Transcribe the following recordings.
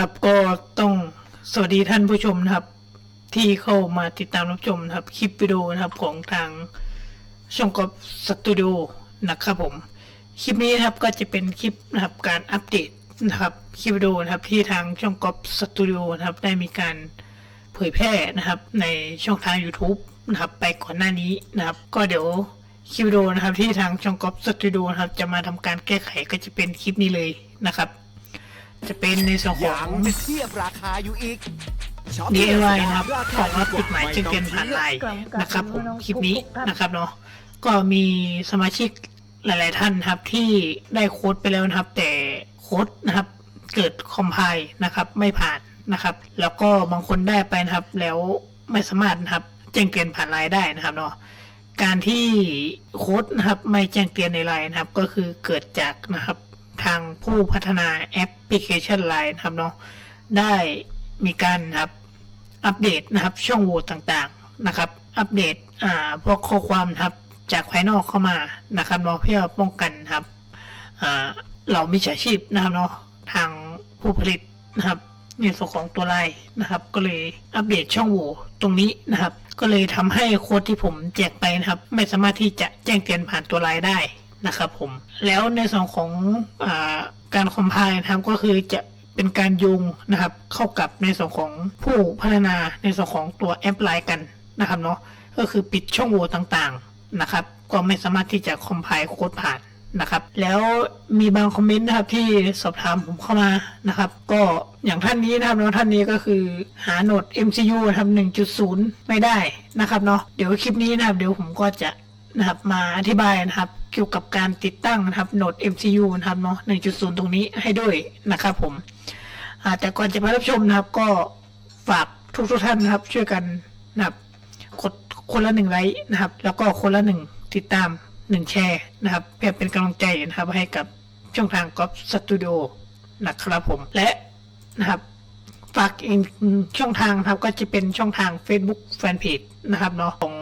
ครับก็ต้องสวัสดีท่านผู้ชมนะครับ ที่เข้ามาติดตามรับชมนะครับ คลิปวิดีโอนะครับของทางช่องกอบสตูดิโอนะครับผมคลิปนี้นะครับก็จะเป็นคลิปนะครับการอัปเดตนะครับคลิปวิดีโอนะครับที่ทางช่องกอบสตูดิโอนะครับได้มีการเผยแพร่นะครับในช่องทาง YouTube นะครับไปก่อนหน้านี้นะครับ ก็เดี๋ยวคลิปวิดีโอนะครับที่ทางช่องกอบสตูดิโอนะครับจะมาทำการแก้ไขก็จะเป็นคลิปนี้เลยนะครับ จะเป็นในส่วนขอยังงจะเทียบราคาอยู่อีกช็อป DIY นะครับราขคาองรับกฎหมายแจ้งเตือนผ่านไลน์นะครับผมคลิปนี้นะครับเนาะก็มีสมาชิกหลาย ๆ ท่านนะครับที่ได้โค้ดไปแล้วนะครับ แต่โค้ดนะครับเกิดคอมไพล์นะครับไม่ผ่านนะครับ แล้วก็บางคนได้ไปนะครับแล้วไม่สามารถนะครับแจ้งเตือนผ่านไลน์ได้นะครับเนาะการที่โค้ดนะครับไม่แจ้งเตือนในไลน์นะครับ ก็คือเกิดจากนะครับ ทางผู้พัฒนาแอปพลิเคชันไลน์นะครับเนาะได้มีการนะครับอัปเดตนะครับช่องโหว่ต่างๆนะครับ อัปเดตอ่าพวกข้อความนะครับจากภายนอกเข้ามานะครับเนาะเพื่อป้องกันครับอ่าเรามิจฉาชีพนะครับเนาะทางผู้ผลิตนะครับในส่วนของตัวไลน์นะครับ ก็เลยอัปเดตช่องโหว่ตรงนี้นะครับ ก็เลยทำให้โค้ดที่ผมแจกไปนะครับ ไม่สามารถที่จะแจ้งเตือนผ่านตัวไลน์ได้ นะครับผม แล้วในส่วนของอาการคอมไพล์นะครับก็คือจะเป็นการโยงนะครับ เข้ากับในส่วนของผู้พัฒนาในส่วนของตัวแอปไลน์กันนะครับเนาะก็คือปิดช่องโหว่ต่างๆนะครับ ก็ไม่สามารถที่จะคอมไพล์โค้ดผ่านนะครับ แล้วมีบางคอมเมนต์นะครับที่สอบถามผมเข้ามานะครับ ก็อย่างท่านนี้นะครับเนาะท่านนี้ก็คือหาโหนด MCU ทำ1.0 ไม่ได้นะครับเนาะเดี๋ยวคลิปนี้นะครับ เดี๋ยวผมก็จะ นะครับ มาอธิบายนะครับ เกี่ยวกับการติดตั้งนะครับโหนด MCU นะครับเนาะ1.0 ตรงนี้ให้ด้วยนะครับผมแต่ก่อนจะไปรับชมนะครับ ก็ฝากทุกทุกท่านนะครับ ช่วยกันนะครับกดคนละหนึ่งไลค์นะครับ แล้วก็คนละหนึ่งติดตามหนึ่งแชร์นะครับเพื่อเป็นกำลังใจนะครับให้กับช่องทางกอล์ฟสตูดิโอนะครับผมและนะครับฝากอีกช่องทางนะครับก็จะเป็นช่องทาง Facebook Fanpage นะครับเนาะของ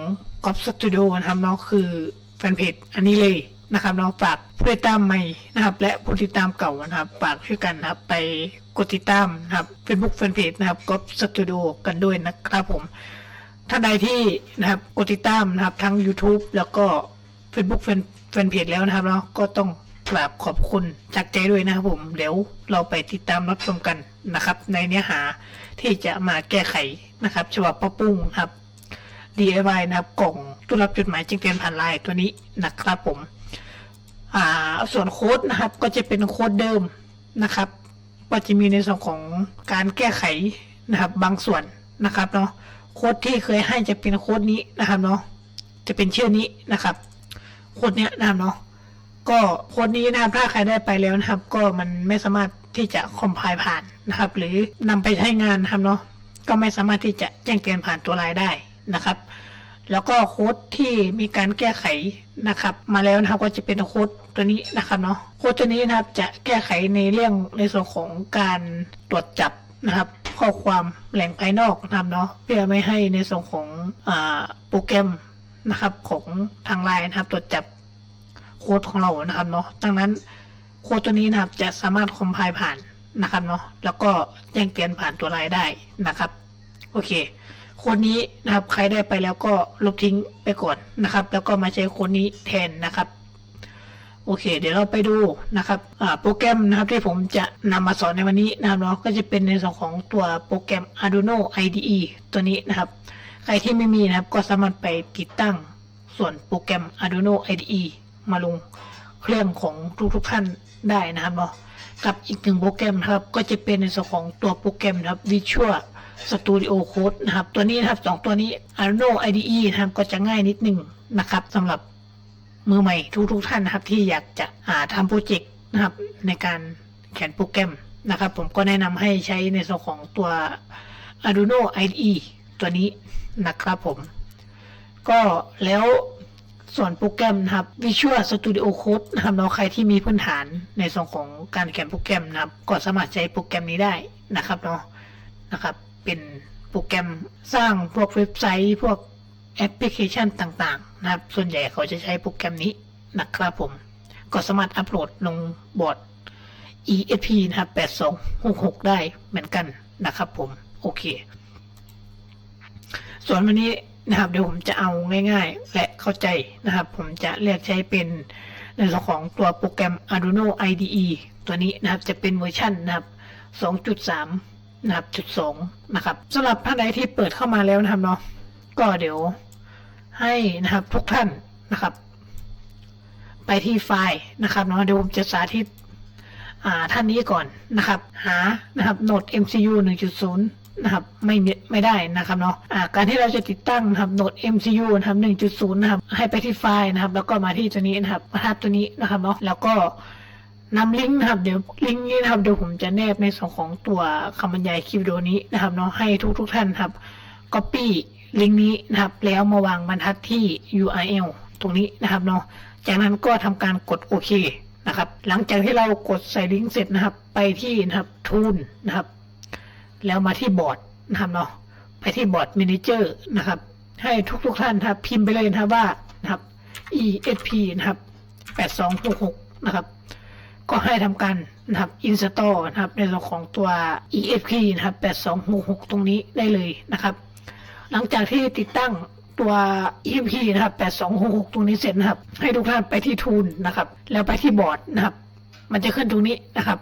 กอฟสตูดิโอนะครับเนาะคือแฟนเพจอันนี้เลยนะครับเนาะฝากผู้ติดตามใหม่นะครับ และผู้ติดตามเก่านะครับฝากช่วยกันนะครับไปกดติดตามนะครับ Facebook Fanpage นะครับกอฟสตูดิโอกันด้วยนะครับผมท่านใดที่นะครับกดติดตามนะครับทั้ง YouTube แล้วก็ Facebook แฟนแฟนเพจแล้วนะครับเนาะก็ต้องกราบขอบคุณจากใจด้วยนะครับผมเดี๋ยวเราไปติดตามรับชมกันนะครับ ในเนื้อหาที่จะมาแก้ไขนะครับฉบับป้าปุ้งครับ DIY นะครับกล่องตู้รับจดหมายแจ้งเตือนผ่านไลน์ตัวนี้นะครับผมอ่าส่วนโค้ดนะครับก็จะเป็นโค้ดเดิมนะครับ ก็จะมีในส่วนของการแก้ไขนะครับบางส่วนนะครับเนาะโค้ดที่เคยให้จะเป็นโค้ดนี้นะครับเนาะจะเป็นชื่อนี้นะครับโค้ดเนี้ยนะครับเนาะก็โค้ดนี้นะครับถ้าใครได้ไปแล้วนะครับ ก็มันไม่สามารถที่จะคอมไพล์ผ่านนะครับ หรือนำไปใช้งานนะครับเนาะก็ไม่สามารถที่จะแจ้งเตือนผ่านตัวไลน์ได้ นะครับ แล้วก็โค้ดที่มีการแก้ไขนะครับ มาแล้วนะครับก็จะเป็นโค้ดตัวนี้นะครับเนาะโค้ดตัวนี้นะครับจะแก้ไขในเรื่องในส่วนของการตรวจจับนะครับ ข้อความแหล่งภายนอกนะครับเนาะเพื่อไม่ให้ในส่วนของอโปรแกรมนะครับของทางไลน์นะครับ ตรวจจับโค้ดของเรานะครับเนาะดังนั้นโค้ดตัวนี้นะครับจะสามารถคอมไพล์ผ่านนะครับเนาะแล้วก็แจ้งเตือนผ่านตัวไลน์ได้นะครับ โอเค ค้ดนี้นะครับใครได้ไปแล้วก็ลบทิ้งไปก่อนนะครับ แล้วก็มาใช้โค้ดนี้แทนนะครับโอเค เดี๋ยวเราไปดูนะครับโปรแกรมนะครับที่ผมจะนำมาสอนในวันนี้นะครับเนาะก็จะเป็นในส่วนของตัวโปรแกรม Arduino IDE ตัวนี้นะครับ ใครที่ไม่มีนะครับก็สามารถไปติดตั้งส่วนโปรแกรม Arduino IDE มาลงเครื่องของทุกๆท่านได้นะครับเนาะกับอีกหนึ่งโปรแกรมนะครับก็จะเป็นในส่วนของตัวโปรแกรมนะครับ Visual Studio Code นะครับ ตัวนี้นะครับสองตัวนี้ Arduino IDE นะครับก็จะง่ายนิดหนึ่งนะครับสำหรับมือใหม่ทุกๆท่านนะครับ ที่อยากจะหาทำโปรเจกต์นะครับ ในการเขียนโปรแกรมนะครับ ผมก็แนะนำให้ใช้ในส่วนของตัว Arduino IDE ตัวนี้นะครับผม ก็แล้วส่วนโปรแกรมนะครับ Visual Studio Code นะครับเนาะใครที่มีพื้นฐานในส่วนของการเขียนโปรแกรมนะครับ ก็สามารถใช้โปรแกรมนี้ได้นะครับเนาะนะครับ เป็นโปรแกรมสร้างพวกเว็บไซต์ พวกแอปพลิเคชันต่างๆ นะครับ ส่วนใหญ่เขาจะใช้โปรแกรมนี้นะครับผม ก็สามารถอัปโหลดลงบอร์ด ESP นะครับ 8266 ได้เหมือนกันนะครับผม โอเค ส่วนวันนี้นะครับเดี๋ยวผมจะเอาง่ายๆ และเข้าใจนะครับ ผมจะเรียกใช้เป็นในส่วนของตัวโปรแกรม Arduino IDE ตัวนี้นะครับจะเป็นเวอร์ชันนะครับ 2.3 นะครับจุดสองนะครับสำหรับท่านใดที่เปิดเข้ามาแล้วนะครับเนาะก็เดี๋ยวให้นะครับทุกท่านนะครับ ไปที่ไฟล์นะครับเนาะเดี๋ยวผมจะสาธิตอ่าท่านนี้ก่อนนะครับ หานะครับโหนด MCU 1.0 นะครับไม่ไม่ได้นะครับเนาะการที่เราจะติดตั้งนะครับโหนด MCU นะครับ1.0 นะครับ ให้ไปที่ไฟล์นะครับ แล้วก็มาที่ตัวนี้นะครับมาทับตัวนี้นะครับเนาะแล้วก็ นำลิงก์นะครับเดี๋ยวลิงก์นี้นะครับเดี๋ยวผมจะแนบในส่วนของตัวคำบรรยายคลิปวิดีโอนี้นะครับเนาะให้ทุกทุกท่านครับ Copy ลิงก์นี้นะครับ แล้วมาวางบรรทัดที่ URL ตรงนี้นะครับเนาะจากนั้นก็ทำการกดโอเคนะครับ หลังจากที่เรากดใส่ลิงก์เสร็จนะครับ ไปที่นะครับทูนนะครับ แล้วมาที่บอร์ดนะครับเนาะไปที่บอร์ด m ม n a เจอร์นะครับ ให้ทุกๆท่านครับพิมพ์ไปเลยนะครับว่านะครับ ESP นะครับ8266นะครับ ก็ให้ทำการนะครับ install นะครับในส่วนของตัว ESP นะครับ8266 ตรงนี้ได้เลยนะครับ หลังจากที่ติดตั้งตัว EMP นะครับ 8266 ตรงนี้เสร็จนะครับ ให้ทุกท่านไปที่ทูลนะครับ แล้วไปที่บอร์ดนะครับ มันจะขึ้นตรงนี้นะครับ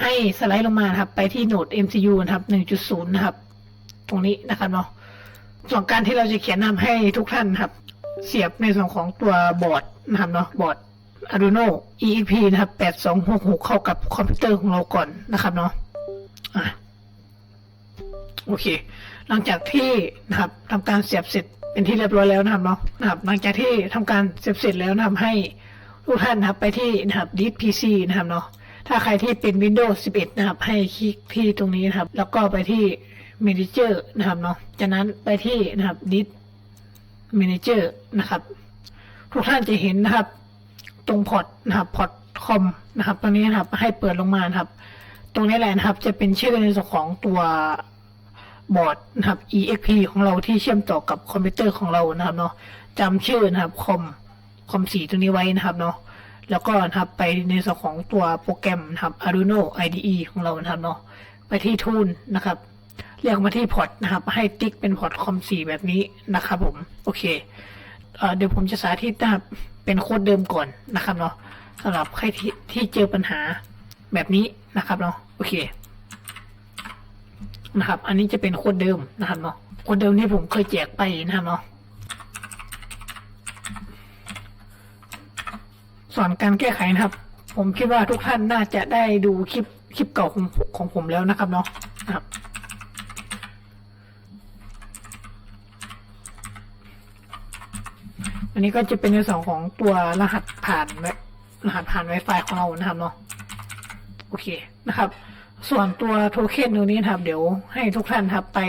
ให้สไลด์ลงมานะครับ ไปที่โหนด MCU นะครับ 1.0 นะครับ ตรงนี้นะครับเนาะ ส่วนการที่เราจะเขียนนำให้ทุกท่านนะครับ เสียบในส่วนของตัวบอร์ดนะครับเนาะ บอร์ด Arduino EEP นะครับ 8266 เข้ากับคอมพิวเตอร์ของเราก่อนนะครับเนาะอะโอเค หลังจากที่นะครับทำการเสียบเสร็จเป็นที่เรียบร้อยแล้วนะครับเนาะนะครับหลังจากที่ทำการเสียบเสร็จแล้วนะครับให้ทุกท่านนะครับไปที่นะครับดิสพีซีนะครับเนาะถ้าใครที่เป็น Windows 11 นะครับ ให้คลิกที่ตรงนี้นะครับ แล้วก็ไปที่ Manager นะครับเนาะจากนั้นไปที่นะครับดิส Manager นะครับ ทุกท่านจะเห็นนะครับ ตรงพอร์ตนะครับพอร์ตคอมนะครับตรงนี้นะครับให้เปิดลงมานะครับ ตรงนี้แหละนะครับจะเป็นชื่อในส่วนของตัวบอร์ดนะครับ EXP ของเราที่เชื่อมต่อกับคอมพิวเตอร์ของเรานะครับเนาะจำชื่อนะครับคอมคอมสีตัวนี้ไว้นะครับเนาะแล้วก็นะครับไปในส่วนของตัวโปรแกรมนะครับ Arduino IDE ของเรานะครับเนาะไปที่ทูลนะครับ เรียกมาที่พอร์ตนะครับ ให้ติ๊กเป็นพอร์ตคอมสีแบบนี้นะครับผม โอเคเอเดี๋ยวผมจะสาธิตนะครับ เป็นโค้ดเดิมก่อนนะครับเนาะสำหรับใครที่ที่เจอปัญหาแบบนี้นะครับเนาะโอเคนะครับ อันนี้จะเป็นโค้ดเดิมนะครับเนาะโค้ดเดิมที่ผมเคยแจกไปนะครับเนาะส่วนการแก้ไขนะครับ ผมคิดว่าทุกท่านน่าจะได้ดูคลิปคลิปเก่าของของผมแล้วนะครับเนาะนะครับ อันนี้ก็จะเป็นในส่วนของตัวรหัสผ่านเว็บรหัสผ่าน Wi-Fi ของเรานะครับเนาะโอเคนะครับ ส่วนตัวโทเค็นตรงนี้นะครับ เดี๋ยวให้ทุกท่านครับไป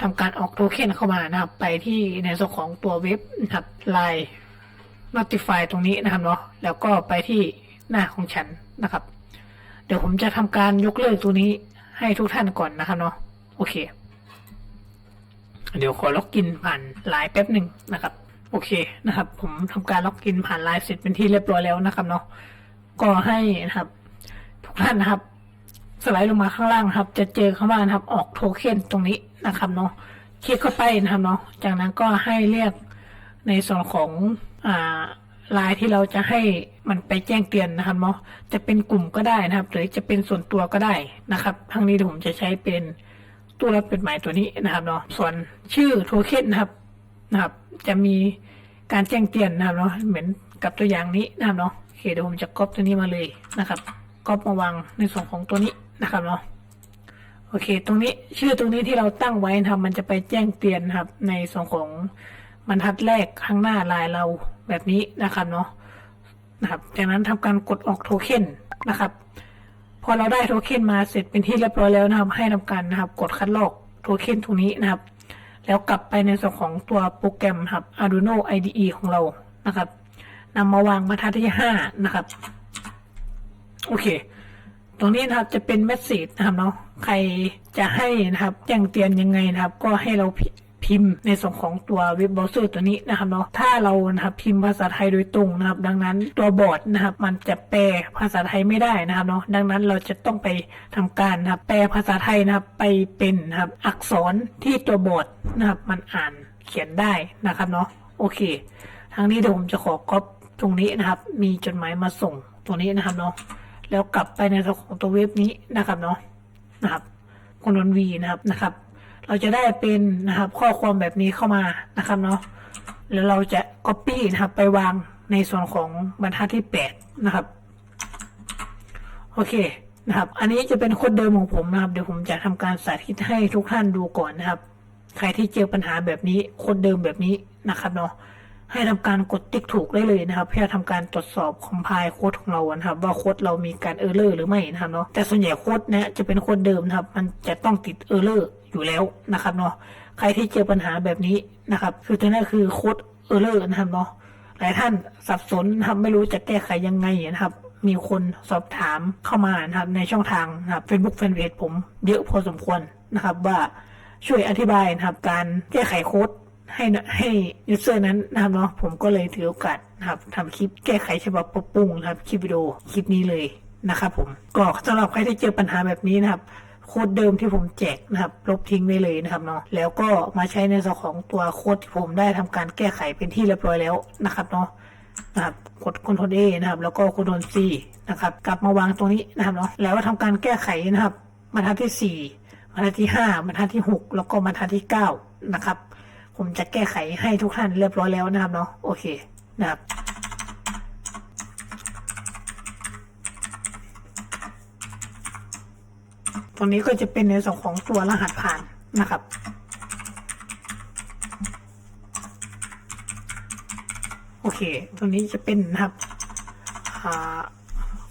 ทำการออกโทเค็นเข้ามานะครับ ไปที่ในส่วนของตัวเว็บนะครับ Line Notify ตรงนี้นะครับเนาะแล้วก็ไปที่หน้าของฉันนะครับ เดี๋ยวผมจะทำการยกเลิกตัวนี้ให้ทุกท่านก่อนนะครับเนาะโอเค เดี๋ยวขอล็อกอินผ่านไลน์แป๊บหนึ่งนะครับ โอเคนะครับ ผมทำการล็อกอินผ่านไลน์เสร็จเป็นที่เรียบร้อยแล้วนะครับเนาะก็ให้นะครับ ทุกท่านนะครับ สไลด์ลงมาข้างล่างนะครับ จะเจอคำว่านะครับ ออกโทเค็นตรงนี้นะครับเนาะคลิกเข้าไปนะครับเนาะจากนั้นก็ให้เรียกในส่วนของอ่าไลน์ที่เราจะให้มันไปแจ้งเตือนนะครับเนาะจะเป็นกลุ่มก็ได้นะครับ หรือจะเป็นส่วนตัวก็ได้นะครับทั้งนี้ผมจะใช้เป็นตัวรับเป็นหมายตัวนี้นะครับเนาะส่วนชื่อโทเค็นนะครับ นะครับ จะมีการแจ้งเตือนนะครับเนาะเหมือนกับตัวอย่างนี้นะครับเนาะโอเคเดี๋ยวผมจะก๊อปตัวนี้มาเลยนะครับก็มาวางในส่วนของตัวนี้นะครับเนาะโอเค ตรงนี้ชื่อตรงนี้ที่เราตั้งไว้นะครับมันจะไปแจ้งเตือนนะครับ ในส่วนของบรรทัดแรกข้างหน้าลายเราแบบนี้นะครับเนาะนะครับจากนั้นทำการกดออกโทเค็นนะครับพอเราได้โทเค็นมาเสร็จเป็นที่เรียบร้อยแล้วนะครับ ให้ทำการนะครับ กดคัดลอกโทเค็นตรงนี้นะครับ แล้วกลับไปในส่วนของตัวโปรแกรมครับ Arduino IDE ของเรานะครับนำมาวางบรรทัดที่ห้านะครับ โอเค ตรงนี้นะครับจะเป็นเมสเซจนะครับเนาะใครจะให้นะครับแจ้งเตือนยังไงนะครับ ก็ให้เราพิมพ์ในส่วนของตัวเว็บเบราว์เซอร์ตัวนี้นะครับเนาะถ้าเรานะครับพิมพ์ภาษาไทยโดยตรงนะครับ ดังนั้นตัวบอร์ดนะครับ มันจะแปลภาษาไทยไม่ได้นะครับเนาะดังนั้นเราจะต้องไปทำการนะครับแปลภาษาไทยนะครับไปเป็นนะครับอักษรที่ตัวบอร์ด นะครับ มันอ่านเขียนได้นะครับเนาะโอเค ทางนี้เดี๋ยวผมจะขอก๊อปตรงนี้นะครับ มีจดหมายมาส่งตรงนี้นะครับเนาะแล้วกลับไปในส่วของตัวเว็บนี้นะครับเนาะนะครับคนนวีนะครับนะครับ เราจะได้เป็นนะครับข้อความแบบนี้เข้ามานะครับเนาะแล้วเราจะ Copy นะครับไปวางในส่วนของบรรทัดที่ 8 นะครับ โอเคนะครับ อันนี้จะเป็นโค้ดเดิมของผมนะครับ เดี๋ยวผมจะทำการสาธิตให้ทุกท่านดูก่อนนะครับ ใครที่เจอปัญหาแบบนี้ค้ดเดิมแบบนี้นะครับเนาะให้ทำการกดติ๊กถูกได้เลยนะครับ เพื่อทำการตรวจสอบคอมไพล์โค้ดของเรานะครับ ว่าโค้ดเรามีการเออร์เลอร์หรือไม่นะครับเนาะแต่ส่วนใหญ่โค้ดเนี่ยจะเป็นโค้ดเดิมนะครับ มันจะต้องติดเออร์เลอร์อยู่แล้วนะครับเนาะใครที่เจอปัญหาแบบนี้นะครับ คือตัวนี้คือโค้ดเออร์เลอร์นะครับเนาะหลายท่านสับสนนะครับไม่รู้จะแก้ไขยังไงนะครับ มีคนสอบถามเข้ามานะครับในช่องทางนะครับ Facebook Fanpage ผมเยอะพอสมควรนะครับว่า ช่วยอธิบายนะครับการแก้ไขโค้ดให้ให้ยูเซอร์นั้นนะครับเนาะผมก็เลยถือโอกาสนะครับทำคลิปแก้ไขฉบับปรับปรุงนะครับคลิปวิดีโอคลิปนี้เลยนะครับผมก็สำหรับใครที่เจอปัญหาแบบนี้นะครับโค้ดเดิมที่ผมแจกนะครับลบทิ้งได้เลยนะครับเนาะแล้วก็มาใช้ในส่วนของตัวโค้ดที่ผมได้ทำการแก้ไขเป็นที่เรียบร้อยแล้วนะครับเนาะนะครับกด Ctrl A นะครับ แล้วก็ Ctrl C นะครับ กลับมาวางตรงนี้นะครับเนาะแล้วทำการแก้ไขนะครับบรรทัดที่สี่ บรรทัดที่ห้าบรรทัดที่หกแล้วก็บรรทัดที่เก้านะครับ ผมจะแก้ไขให้ทุกท่านเรียบร้อยแล้วนะครับเนาะโอเคนะครับตรงนี้ก็จะเป็นในส่วนของตัวรหัสผ่านนะครับโอเคตัวนี้จะเป็นนะครับอ่า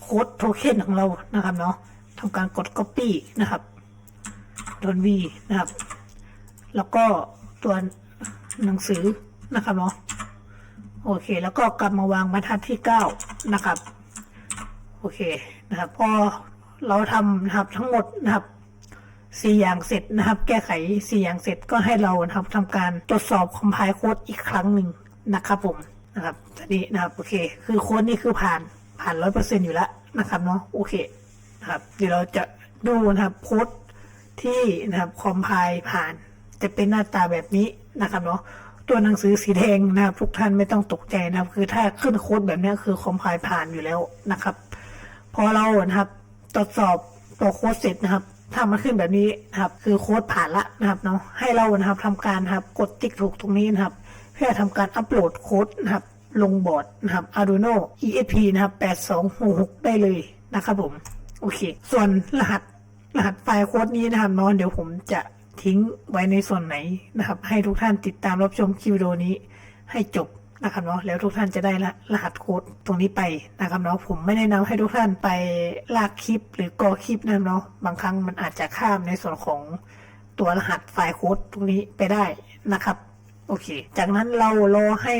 โค้ดโทเค็นของเรานะครับเนาะทำการกด Copy นะครับ โดน V นะครับ แล้วก็ตัวหนังสือนะครับเนาะโอเค แล้วก็กลับมาวางบรรทัดที่เก้านะครับ โอเคนะครับพอเราทำนะครับทั้งหมดนะครับสี่อย่างเสร็จนะครับ แก้ไขสี่อย่างเสร็จก็ให้เรานะครับทำการตรวจสอบคอมไพล์โค้ดอีกครั้งหนึ่งนะครับผมนะครับทีนี้นะครับโอเค คือโค้ดนี่คือผ่านผ่านร้อยเปอร์เซ็นต์อยู่แล้วนะครับเนาะโอเคนะครับเดี๋ยวเราจะดูนะครับโค้ด ที่นะครับคอมไพล์ผ่าน จะเป็นหน้าตาแบบนี้นะครับเนาะตัวหนังสือสีแดงนะครับทุกท่านไม่ต้องตกใจนะครับ คือถ้าขึ้นโค้ดแบบนี้คือคอมไพล์ผ่านอยู่แล้วนะครับ พอเรานะครับตรวจสอบตัวโค้ดเสร็จนะครับถ้ามันขึ้นแบบนี้นะครับ คือโค้ดผ่านละนะครับเนาะให้เรานะครับทำการนะครับกดติ๊กถูกตรงนี้นะครับ เพื่อทำการอัปโหลดโค้ดนะครับ ลงบอร์ดนะครับ Arduino ESP นะครับ8266ได้เลยนะครับผม โอเค ส่วนรหัส รหัสไฟล์โค้ดนี้นะครับเนาะเดี๋ยวผมจะทิ้งไว้ในส่วนไหนนะครับ ให้ทุกท่านติดตามรับชมคลิปวิดีโอนี้ให้จบนะครับเนาะแล้วทุกท่านจะได้ละรหัสโค้ดตรงนี้ไปนะครับเนาะผมไม่แนะนำให้ทุกท่านไปลากคลิปหรือกอคลิปนะครับเนาะบางครั้งมันอาจจะข้ามในส่วนของตัวรหัสไฟล์โค้ดตรงนี้ไปได้นะครับ โอเค จากนั้นเรารอให้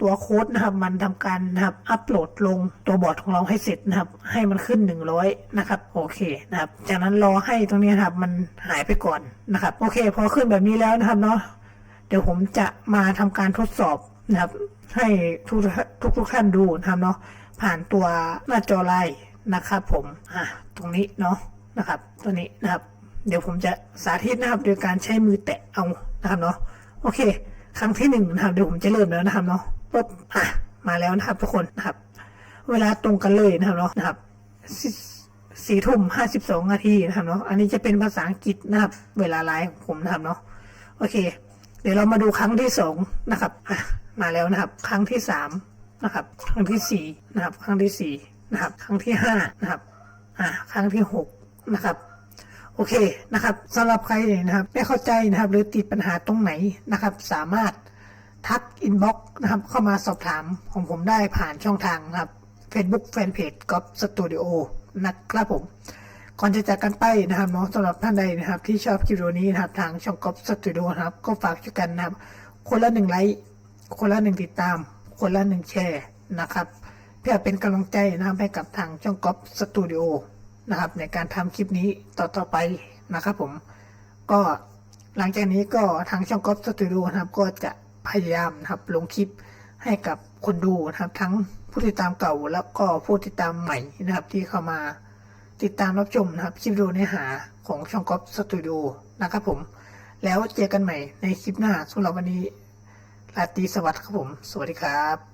ตัวโค้ดนะครับมันทำการนะครับอัปโหลดลงตัวบอร์ดของเราให้เสร็จนะครับ ให้มันขึ้น 100 นะครับ โอเคนะครับ จากนั้นรอให้ตรงนี้นะครับ มันหายไปก่อนนะครับ โอเค พอขึ้นแบบนี้แล้วนะครับเนาะเดี๋ยวผมจะมาทำการทดสอบนะครับ ให้ทุกทุกทุกท่านดูนะครับเนาะผ่านตัวหน้าจอไลน์นะครับ ผมอะตรงนี้เนาะนะครับ ตัวนี้นะครับ เดี๋ยวผมจะสาธิตนะครับ โดยการใช้มือแตะเอานะครับเนาะโอเค ครั้งที่หนึ่งนะครับเดี๋ยวผมจะเริ่มแล้วนะครับเนาะ ปุ๊บอะมาแล้วนะครับทุกคนนะครับ เวลาตรงกันเลยนะครับเนาะนะครับสี่สี่ทุ่มห้าสิบสองนาทีนะครับเนาะอันนี้จะเป็นภาษาอังกฤษนะครับ เวลาไลฟ์ของผมนะครับเนาะโอเค เดี๋ยวเรามาดูครั้งที่สองนะครับอะมาแล้วนะครับ ครั้งที่สามนะครับ ครั้งที่สี่นะครับ ครั้งที่สี่นะครับ ครั้งที่ห้านะครับ อะครั้งที่หกนะครับโอเคนะครับสำหรับใครนะครับไม่เข้าใจนะครับ หรือติดปัญหาตรงไหนนะครับ สามารถ ทักอินบ็อกนะครับเข้ามาสอบถามของผมได้ผ่านช่องทางนะครับ Facebook Fanpage ก๊อฟสตูดิโอนะครับผม ก่อนจะจากกันไปนะครับเน้องสำหรับท่านใดนะครับ ที่ชอบคลิปวิดีโอนี้นะครับ ทางช่องก๊อฟสตูดิโอนะครับ ก็ฝากช่วยกันนะครับ คนละหนึ่งไลค์คนละหนึ่งติดตาม คนละหนึ่งแชร์นะครับ เพื่อเป็นกำลังใจนะครับให้กับทางช่องก๊อฟสตูดิโอนะครับ ในการทำคลิปนี้ต่อๆไปนะครับผมก็หลังจากนี้ก็ทางช่องก๊อฟสตูดิโอนะครับก็จะ พยายามนะครับลงคลิปให้กับคนดูนะครับ ทั้งผู้ติดตามเก่าแล้วก็ผู้ติดตามใหม่นะครับที่เข้ามาติดตามรับชมนะครับคลิปดูเนื้อหาของช่องก๊อฟสตูดิโอนะครับผม แล้วเจอกันใหม่ในคลิปหน้าสำหรับวันนี้ราตรีสวัสดิ์ครับผม สวัสดีครับ